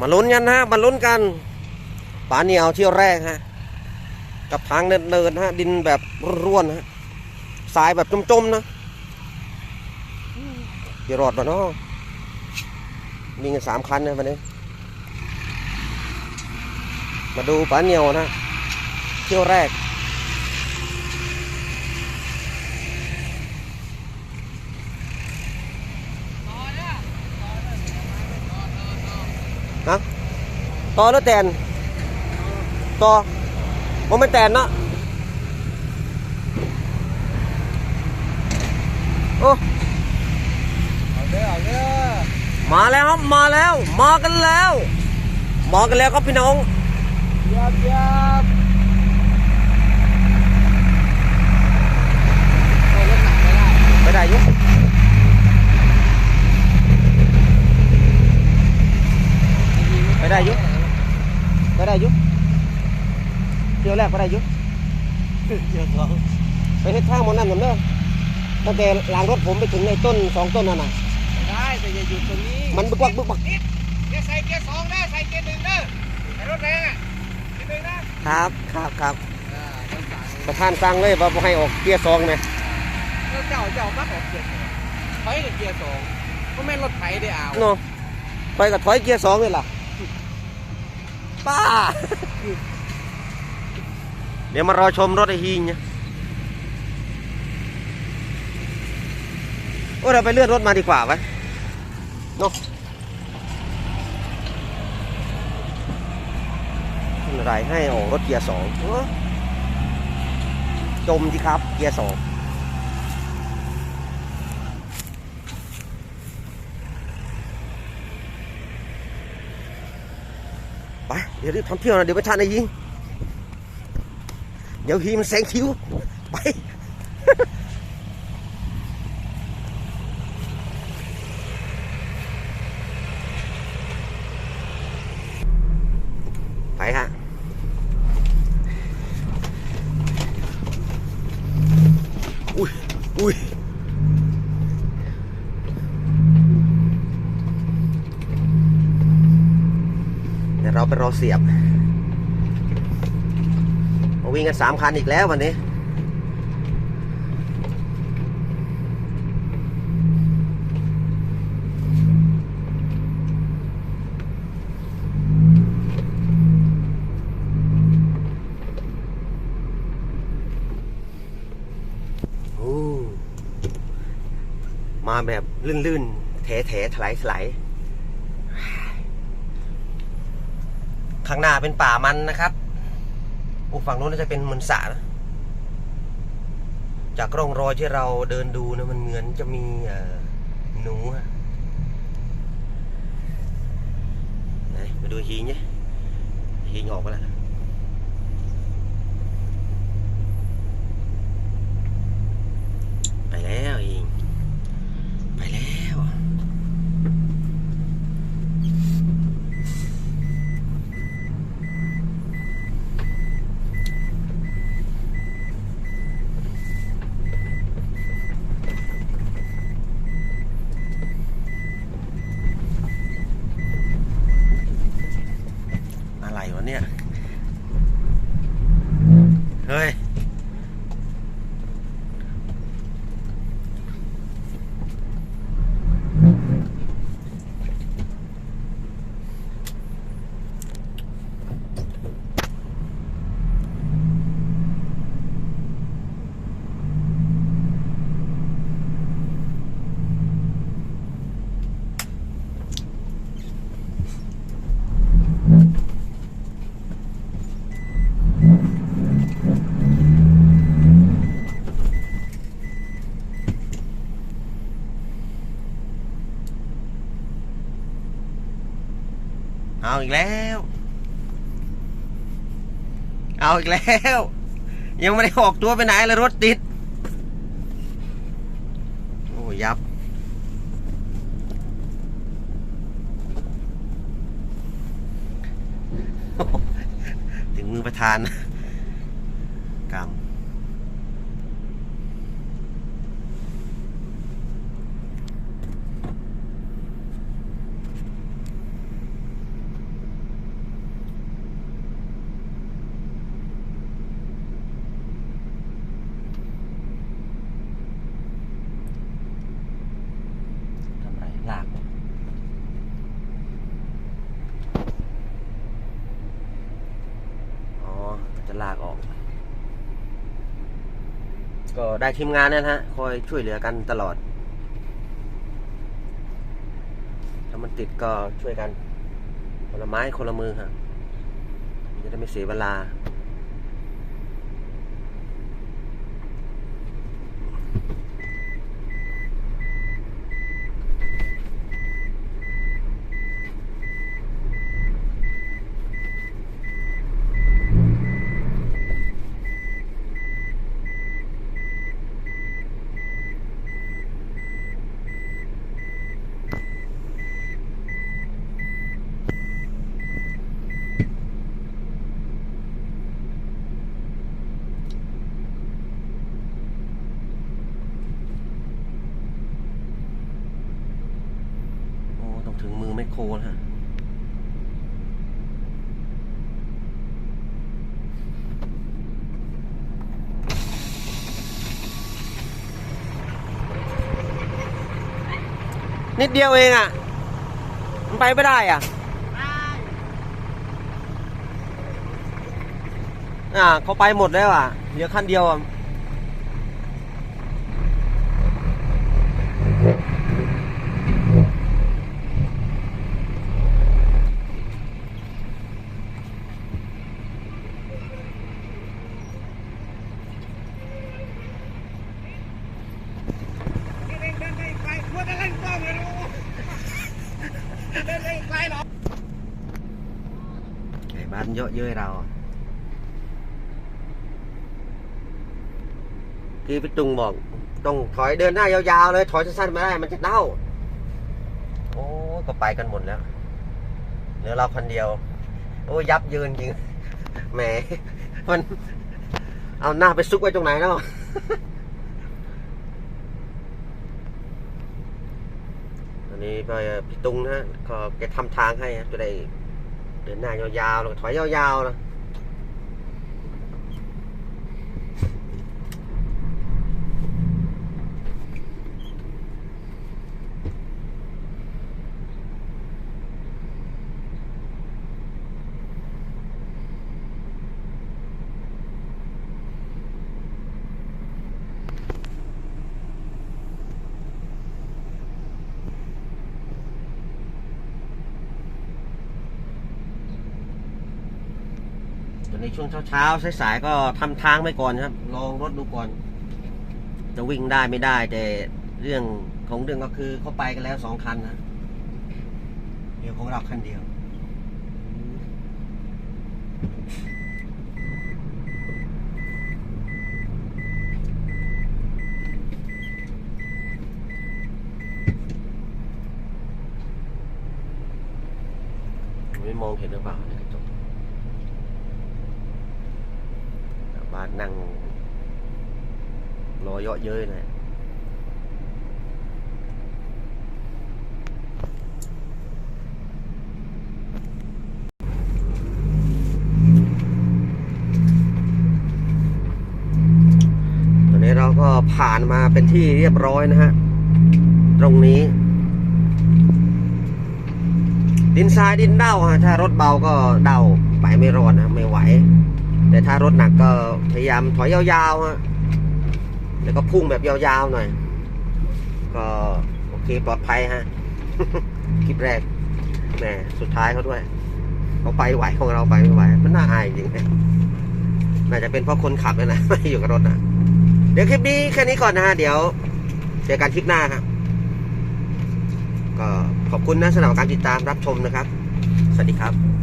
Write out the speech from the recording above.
มาลุ้นกันนะมาลุ้นกันป่าเหนียวเที่ยวแรกฮะกับทางเนินๆฮะดินแบบร่วนฮะทรายแบบจมๆนะจะรอดปะเนาะมีกันสามคันนะวันนี้ มาดูป่าเหนียวนะ เที่ยวแรก ต่อแล้วแตนต่อมันไม่แตนนะโอ้เนาเด้อเอาเด้อมาแล้วครับมาแล้ว มากันแล้ว มากันแล้วครับพี่น้องยับยับโอ้รถหนักไม่ได้ ไปได้อยุไปได้อยุไปได้อยุเที่ยวแร กไปได้อยุเดี๋ยวสองไปเฮ็ดทางหมดนั่นกันเด้อตั้งแต่หลังรถผมไปถึงในต้นสองต้นนั่นน่ะได้แต่อย่าหยุดตรงนี้มันบึกบักบึกบักนิดเกียร์ใส่เกียร์สองนะใส่เกียร์หนึ่งนะไอ้รถแรงอะเกียร์หนึ่งนะครับครับครับอ่าต้องสั่งประธานสั่งเลยว่าบ่ให้ออกเกียร์สองไหมแล้วเจ้าเจ้ามักออกเกียร์สองถอยแต่เกียร์สองก็แม่นรถไถได้เอาเนาะไปกับถอยเกียร์สองเลยล่ะป้า เดี๋ยวมารอชมรถไอฮีนเนี่ยโอ้เราไปเลื่อนรถมาดีกว่าไหมเนาะอะไรให้ออกรถเกียร์สองจมสิครับ เกียร์สองไป เดี๋ยวรีบทำเที่ยวนะ เดี๋ยวประชาชนยิง เดี๋ยวฮีมันแซงคิวไปไปฮะอุ้ยอุ้ยเดี๋ยวเราไปรอเสียบ วิ่งกันสามคันอีกแล้ววันนี้โอ้มาแบบลื่นๆแถๆถลายถลายข้างหน้าเป็นป่ามันนะครับ อุฝั่งนู้นน่าจะเป็นเหมือนสระนะจากร่องรอยที่เราเดินดูนะมันเหมือนจะมีหนูอะไหนไปดูหิงเนี่ยหิงออกมาแล้วไปแล้วหิงไปแล้ว อะไรวะเนี่ย เฮ้ย เอาอีกแล้ว เอาอีกแล้ว ยังไม่ได้ออกตัวไปไหนเลยรถติด โอ้ยับ ถึงมือประธานกรรม ก็ได้ทีมงานเนี่ยนะฮะคอยช่วยเหลือกันตลอด ถ้ามันติดก็ช่วยกันคนละไม้คนละมือฮะจะได้ไม่เสียเวลา โอ้ ต้องถึงมือแมคโครนะฮะ นิดเดียวเองอะ มันไปไม่ได้อะอ่าเขาไปหมดแล้วอะเหลือคันเดียวอะ เดินได้ไกลควรจะเล่นกล้องเลยลูกเดินได้ไกลหรอ ไอ้บ้านเยอะเย้ยเราอะที่พี่ตุงบอก ต้องถอยเดินหน้ายาวๆเลย ถอยสั้นๆไม่ได้ มันจะเน่า โอ้ก็ไปกันหมดแล้วเหลือเราคนเดียว โอ้ยับเยินจริงแหมมัน เอาหน้าไปซุกไว้ตรงไหนเนาะอันนี้ก็พี่ตุงนะฮะก็แกทำทางให้จะได้ เดินหน้ายาวๆแล้วก็ถอยยาวๆนะ ตอนนี้ช่วงเช้าๆสายๆก็ทำทางไปก่อนครับ ลองรถดูก่อน จะวิ่งได้ไม่ได้ แต่เรื่องของเรื่องก็คือเขาไปกันแล้วสองคันนะเดี๋ยวของเราคันเดียวไม่มองเห็นหรือเปล่าใานั่งรอเยอะเย้ยเลยตอนนี้เราก็ผ่านมาเป็นที่เรียบร้อยนะฮะ ตรงนี้ ดินทรายดินเด้าฮะ ถ้ารถเบาก็เด้าไปไม่รอดนะ ไม่ไหว แต่ถ้ารถหนักก็พยายามถอยยาวๆฮะแล้วก็พุ่งแบบยาวๆหน่อย ก็โอเคปลอดภัยฮะคลิปแรกแหมสุดท้ายเขาด้วยเขาไปไหวของเราไปไม่ไหวมันน่าอายจริงๆนะน่าจะเป็นเพราะคนขับเลยนะไม่อยู่กับรถนะเดี๋ยวคลิปนี้แค่นี้ก่อนนะฮะเดี๋ยวเจอกันคลิปหน้าครับก็ขอบคุณนะสำหรับการติดตามรับชมนะครับ สวัสดีครับ